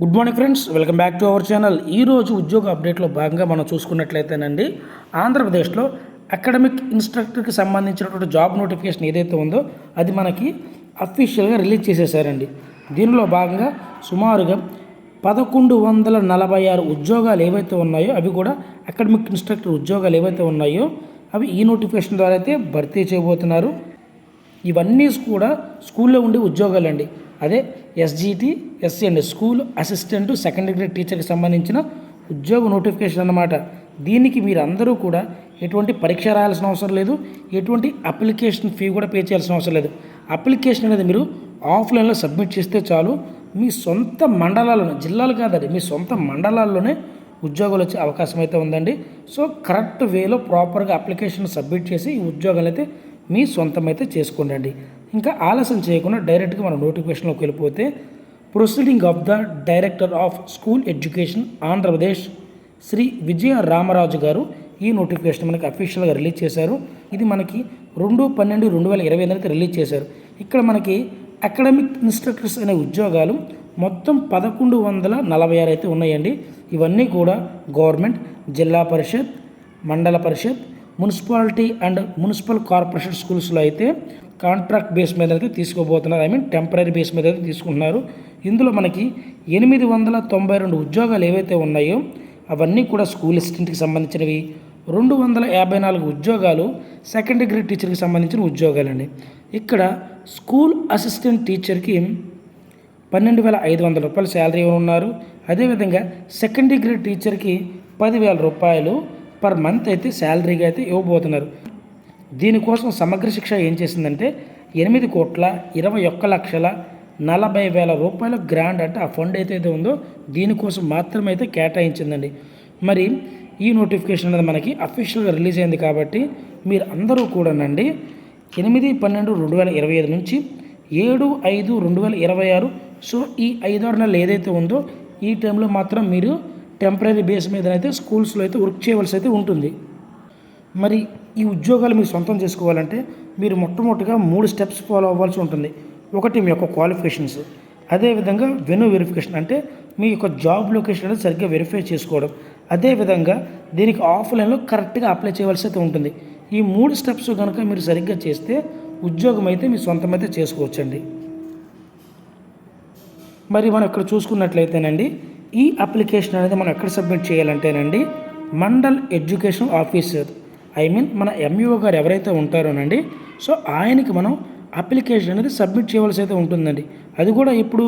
Good morning friends welcome back to our channel ఈరోజు ఉద్యోగ అప్డేట్లో భాగంగా మనం చూసుకున్నట్లయితేనండి ఆంధ్రప్రదేశ్లో అకాడమిక్ ఇన్స్ట్రక్టర్కి సంబంధించినటువంటి జాబ్ నోటిఫికేషన్ ఏదైతే ఉందో అది మనకి అఫీషియల్గా రిలీజ్ చేసేసారండి. దీనిలో భాగంగా సుమారుగా పదకొండు వందల నలభై ఆరు ఉద్యోగాలు ఏవైతే ఉన్నాయో అవి కూడా అకాడమిక్ ఇన్స్ట్రక్టర్ ఉద్యోగాలు ఏవైతే ఉన్నాయో అవి ఈ నోటిఫికేషన్ ద్వారా అయితే భర్తీ చేయబోతున్నారు. ఇవన్నీ కూడా స్కూల్లో ఉండే ఉద్యోగాలండి. అదే ఎస్జిటి ఎస్సీ అండి స్కూల్ అసిస్టెంట్ సెకండ్ గ్రేడ్ టీచర్కి సంబంధించిన ఉద్యోగ నోటిఫికేషన్ అన్నమాట. దీనికి మీరు అందరూ కూడా ఎటువంటి పరీక్ష రాయాల్సిన అవసరం లేదు ఎటువంటి అప్లికేషన్ ఫీ కూడా పే చేయాల్సిన అవసరం లేదు. అప్లికేషన్ అనేది మీరు ఆఫ్లైన్లో సబ్మిట్ చేస్తే చాలు మీ సొంత మండలాల్లోనే జిల్లాలు కాదండి మీ సొంత మండలాల్లోనే ఉద్యోగాలు వచ్చే అవకాశం అయితే ఉందండి. సో కరెక్ట్ వేలో ప్రాపర్గా అప్లికేషన్ సబ్మిట్ చేసి ఈ ఉద్యోగాలు అయితే మీ సొంతమైతే చేసుకోండి ఇంకా ఆలస్యం చేయకుండా డైరెక్ట్గా మనం నోటిఫికేషన్లోకి వెళ్ళిపోతే proceeding of the director of school education Andhra Pradesh Shri Vijaya Ramaraju గారు ఈ నోటిఫికేషన్ మనకి అఫీషియల్గా రిలీజ్ చేశారు. ఇది మనకి రెండు పన్నెండు రెండు వేల ఇరవై ఎనిమిది రిలీజ్ చేశారు. ఇక్కడ మనకి అకాడమిక్ ఇన్స్ట్రక్టర్స్ అనే ఉద్యోగాలు మొత్తం పదకొండు వందల నలభై ఆరు అయితే ఉన్నాయండి. ఇవన్నీ కూడా గవర్నమెంట్ జిల్లా పరిషత్ మండల parishad municipality and municipal corporation స్కూల్స్లో అయితే కాంట్రాక్ట్ బేస్ మీద అయితే తీసుకోబోతున్నారు. ఐ మీన్ టెంపరీ బేస్ మీద అయితే తీసుకుంటున్నారు. ఇందులో మనకి ఎనిమిది వందల తొంభై రెండు ఉద్యోగాలు ఏవైతే ఉన్నాయో అవన్నీ కూడా స్కూల్ అసిస్టెంట్కి సంబంధించినవి. రెండు వందల యాభై నాలుగు ఉద్యోగాలు సెకండ్ డిగ్రీ టీచర్కి సంబంధించిన ఉద్యోగాలండి. ఇక్కడ స్కూల్ అసిస్టెంట్ టీచర్కి పన్నెండు వేల ఐదు వందల రూపాయలు శాలరీ ఉన్నారు అదేవిధంగా సెకండ్ డిగ్రీ టీచర్కి పదివేల రూపాయలు పర్ మంత్ అయితే శాలరీగా అయితే ఇవ్వబోతున్నారు. దీనికోసం సమగ్ర శిక్ష ఏం చేసిందంటే ఎనిమిది కోట్ల ఇరవై ఒక్క లక్షల నలభై వేల రూపాయల గ్రాండ్ అంటే ఆ ఫండ్ ఏదైతే ఉందో దీనికోసం మాత్రమే అయితే కేటాయించిందండి. మరి ఈ నోటిఫికేషన్ అనేది మనకి అఫీషియల్గా రిలీజ్ అయింది కాబట్టి మీరు అందరూ కూడానండి ఎనిమిది పన్నెండు రెండు వేల ఇరవై ఐదు నుంచి ఏడు ఐదు రెండు వేల ఇరవై ఆరు సో ఈ ఐదారు నెలలు ఏదైతే ఉందో ఈ టైంలో మాత్రం మీరు టెంపరీ బేస్ మీద అయితే స్కూల్స్లో అయితే వర్క్ చేయవలసి అయితే ఉంటుంది. మరి ఈ ఉద్యోగాలు మీరు సొంతం చేసుకోవాలంటే మీరు మొట్టమొదటిగా మూడు స్టెప్స్ ఫాలో అవ్వాల్సి ఉంటుంది. ఒకటి మీ యొక్క క్వాలిఫికేషన్స్ అదేవిధంగా వెను వెరిఫికేషన్ అంటే మీ యొక్క జాబ్ లొకేషన్ అనేది సరిగ్గా వెరిఫై చేసుకోవడం. అదేవిధంగా దీనికి ఆఫ్లైన్లో కరెక్ట్గా అప్లై చేయవలసి అయితే ఉంటుంది. ఈ మూడు స్టెప్స్ కనుక మీరు సరిగ్గా చేస్తే ఉద్యోగం అయితే మీ అయితే చేసుకోవచ్చండి. మరి మనం ఇక్కడ చూసుకున్నట్లయితేనండి ఈ అప్లికేషన్ అనేది మనం ఎక్కడ submit చేయాలంటేనండి mandal education officer I mean మన ఎంఈఓ గారు ఎవరైతే ఉంటారోనండి సో ఆయనకి మనం అప్లికేషన్ అనేది సబ్మిట్ చేయవలసి అయితే ఉంటుందండి. అది కూడా ఇప్పుడు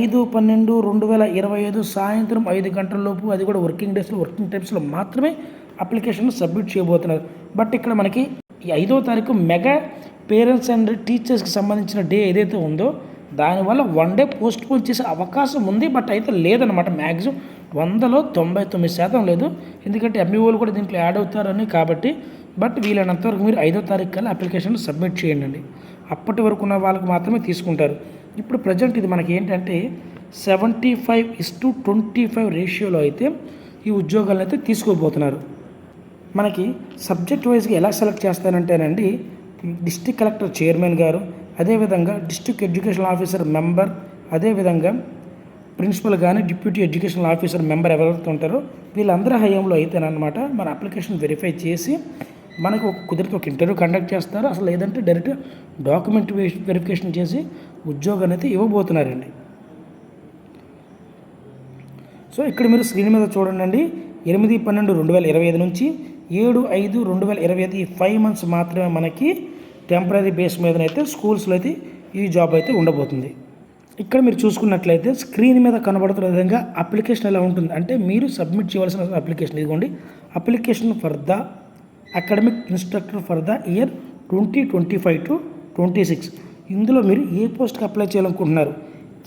ఐదు పన్నెండు రెండు వేల ఇరవై ఐదు సాయంత్రం ఐదు గంటల లోపు అది కూడా వర్కింగ్ డేస్లో వర్కింగ్ టైమ్స్లో మాత్రమే అప్లికేషన్ సబ్మిట్ చేయబోతున్నారు. బట్ ఇక్కడ మనకి ఈ ఐదో తారీఖు మెగా పేరెంట్స్ అండ్ టీచర్స్కి సంబంధించిన డే ఏదైతే ఉందో దానివల్ల వన్ డే పోస్ట్ పోన్ చేసే అవకాశం ఉంది బట్ అయితే లేదనమాట మ్యాక్సిమం వందలో తొంభై తొమ్మిది శాతం లేదు. ఎందుకంటే ఎంఈఓలు కూడా దీంట్లో యాడ్ అవుతారని కాబట్టి బట్ వీలైనంత వరకు మీరు ఐదో తారీఖు కల్లా అప్లికేషన్ సబ్మిట్ చేయండి అప్పటి వరకు ఉన్న వాళ్ళకి మాత్రమే తీసుకుంటారు. ఇప్పుడు ప్రజెంట్ ఇది మనకి ఏంటంటే seventy five is to twenty five రేషియోలో అయితే ఈ ఉద్యోగాలను అయితే తీసుకోబోతున్నారు. మనకి సబ్జెక్ట్ వైజ్గా ఎలా సెలెక్ట్ చేస్తారంటేనండి డిస్టిక్ కలెక్టర్ చైర్మన్ గారు అదేవిధంగా డిస్టిక్ ఎడ్యుకేషన్ ఆఫీసర్ మెంబర్ అదేవిధంగా ప్రిన్సిపల్ కానీ డిప్యూటీ ఎడ్యుకేషన్ ఆఫీసర్ మెంబర్ ఎవరైతే ఉంటారో వీళ్ళందరి హయాంలో అయితేనమాట మన అప్లికేషన్ వెరిఫై చేసి మనకు ఒక కుదిరితే ఒక ఇంటర్వ్యూ కండక్ట్ చేస్తారు. అసలు లేదంటే డైరెక్ట్ డాక్యుమెంట్ వెరిఫికేషన్ చేసి ఉద్యోగం అయితే ఇవ్వబోతున్నారండి. సో ఇక్కడ మీరు స్క్రీన్ మీద చూడండి ఎనిమిది పన్నెండు రెండు వేల ఇరవై ఐదు నుంచి ఏడు ఐదు రెండు వేల ఇరవై ఐదు ఈ ఫైవ్ మంత్స్ మాత్రమే మనకి టెంపరీ బేస్ మీదనైతే స్కూల్స్లో అయితే ఈ జాబ్ అయితే ఉండబోతుంది. ఇక్కడ మీరు చూసుకున్నట్లయితే స్క్రీన్ మీద కనబడుతున్న విధంగా అప్లికేషన్ ఎలా ఉంటుంది? అంటే మీరు సబ్మిట్ చేయవలసిన అప్లికేషన్ ఇదిగోండి. Application for the academic instructor for the year twenty twenty five to twenty six. ఇందులో మీరు ఏ పోస్ట్కి అప్లై చేయాలనుకుంటున్నారు?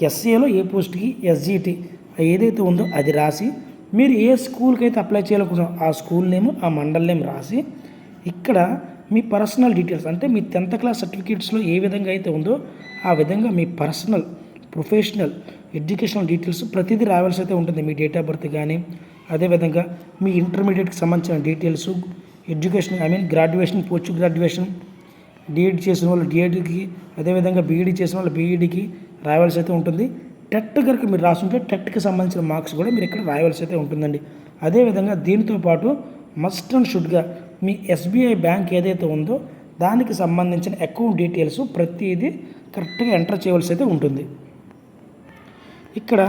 ఎస్ఏలో ఏ పోస్ట్కి? ఎస్జిటి. ఏదైతే ఉందో అది రాసి మీరు ఏ స్కూల్కి అయితే అప్లై చేయాలనుకుంటున్నారో ఆ స్కూల్ నేమ్ ఆ మండల్ నేమ్ రాసి ఇక్కడ మీ పర్సనల్ డీటెయిల్స్ అంటే మీ టెన్త్ క్లాస్ సర్టిఫికేట్స్లో ఏ విధంగా అయితే ఉందో ఆ విధంగా మీ పర్సనల్ ప్రొఫెషనల్ ఎడ్యుకేషనల్ డీటెయిల్స్ ప్రతిదీ రావాల్సి అయితే ఉంటుంది. మీ డేట్ ఆఫ్ బర్త్ కానీ అదేవిధంగా మీ ఇంటర్మీడియట్కి సంబంధించిన details education I mean graduation post graduation DEd చేసిన వాళ్ళు డిఎడ్కి అదేవిధంగా బీఈడి చేసిన వాళ్ళు బీఈడికి రాయవలసి అయితే ఉంటుంది. టెట్ కనుక మీరు రాసుంటే టెట్కి సంబంధించిన మార్క్స్ కూడా మీరు ఇక్కడ రాయవలసి అయితే ఉంటుందండి. అదేవిధంగా దీనితో పాటు మస్ట్ అండ్ షుడ్గా మీ ఎస్బీఐ బ్యాంక్ ఏదైతే ఉందో దానికి సంబంధించిన అకౌంట్ డీటెయిల్స్ ప్రతిదీ కరెక్ట్గా ఎంటర్ చేయవలసి అయితే ఉంటుంది. ఇక్కడ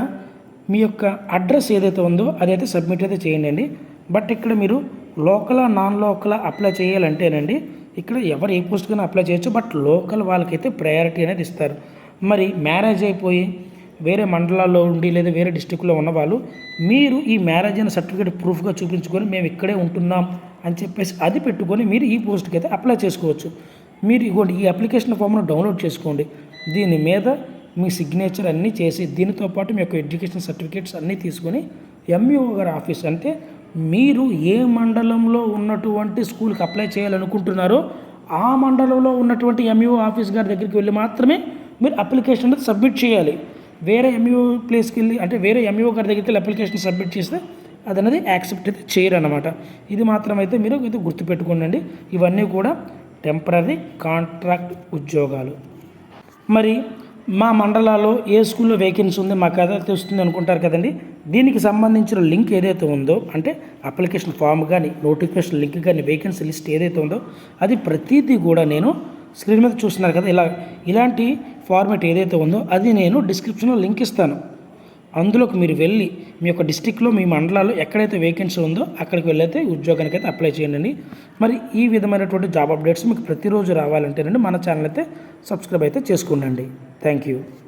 మీ యొక్క అడ్రస్ ఏదైతే ఉందో అదైతే సబ్మిట్ అయితే చేయండి అండి. బట్ ఇక్కడ మీరు లోకల్ నాన్ లోకల్ అప్లై చేయాలంటేనండి ఇక్కడ ఎవరు ఏ పోస్ట్కైనా అప్లై చేయొచ్చు. బట్ లోకల్ వాళ్ళకైతే ప్రయారిటీ అనేది ఇస్తారు. మరి మ్యారేజ్ అయిపోయి వేరే మండలాల్లో ఉండి లేదా వేరే డిస్టిక్లో ఉన్న వాళ్ళు మీరు ఈ మ్యారేజ్ అయిన సర్టిఫికేట్ ప్రూఫ్గా చూపించుకొని మేము ఇక్కడే ఉంటున్నాం అని చెప్పేసి అది పెట్టుకొని మీరు ఈ పోస్ట్కి అయితే అప్లై చేసుకోవచ్చు. మీరు ఇగోండి ఈ అప్లికేషన్ ఫామ్ను డౌన్లోడ్ చేసుకోండి. దీని మీద మీ సిగ్నేచర్ అన్నీ చేసి దీనితో పాటు మీ యొక్క ఎడ్యుకేషన్ సర్టిఫికేట్స్ అన్నీ తీసుకొని ఎంఈఓ గారి ఆఫీస్ అంటే మీరు ఏ మండలంలో ఉన్నటువంటి స్కూల్కి అప్లై చేయాలనుకుంటున్నారో ఆ మండలంలో ఉన్నటువంటి ఎంఈఓ ఆఫీస్ గారి దగ్గరికి వెళ్ళి మాత్రమే మీరు అప్లికేషన్ అనేది సబ్మిట్ చేయాలి. వేరే ఎంఈఓ ప్లేస్కి వెళ్ళి అంటే వేరే ఎంఈఓ గారి దగ్గరికి వెళ్ళి అప్లికేషన్ సబ్మిట్ చేస్తే అది అనేది యాక్సెప్ట్ అయితే చేయరు అనమాట ఇది మాత్రం అయితే మీరు ఇది గుర్తుపెట్టుకోండి ఇవన్నీ కూడా టెంపరీ కాంట్రాక్ట్ ఉద్యోగాలు. మరి మా మండలాల్లో ఏ స్కూల్లో వేకెన్సీ ఉంది మాకు అదే తెలుస్తుంది అనుకుంటారు కదండి. దీనికి సంబంధించిన లింక్ ఏదైతే ఉందో అంటే అప్లికేషన్ ఫామ్ కానీ నోటిఫికేషన్ లింక్ కానీ వేకెన్సీ లిస్ట్ ఏదైతే ఉందో అది ప్రతిదీ కూడా నేను స్క్రీన్ మీద చూస్తున్నారు కదా. ఇలా ఇలాంటి ఫార్మేట్ ఏదైతే ఉందో అది నేను డిస్క్రిప్షన్లో లింక్ ఇస్తాను. అందులోకి మీరు వెళ్ళి మీ యొక్క డిస్టిక్లో మీ మండలాల్లో ఎక్కడైతే వేకెన్సీ ఉందో అక్కడికి వెళ్ళైతే ఉద్యోగానికి అయితే అప్లై చేయండి. మరి ఈ విధమైనటువంటి జాబ్ అప్డేట్స్ మీకు ప్రతిరోజు రావాలంటేనండి మన ఛానల్ అయితే సబ్స్క్రైబ్ అయితే చేసుకోండి థ్యాంక్ యూ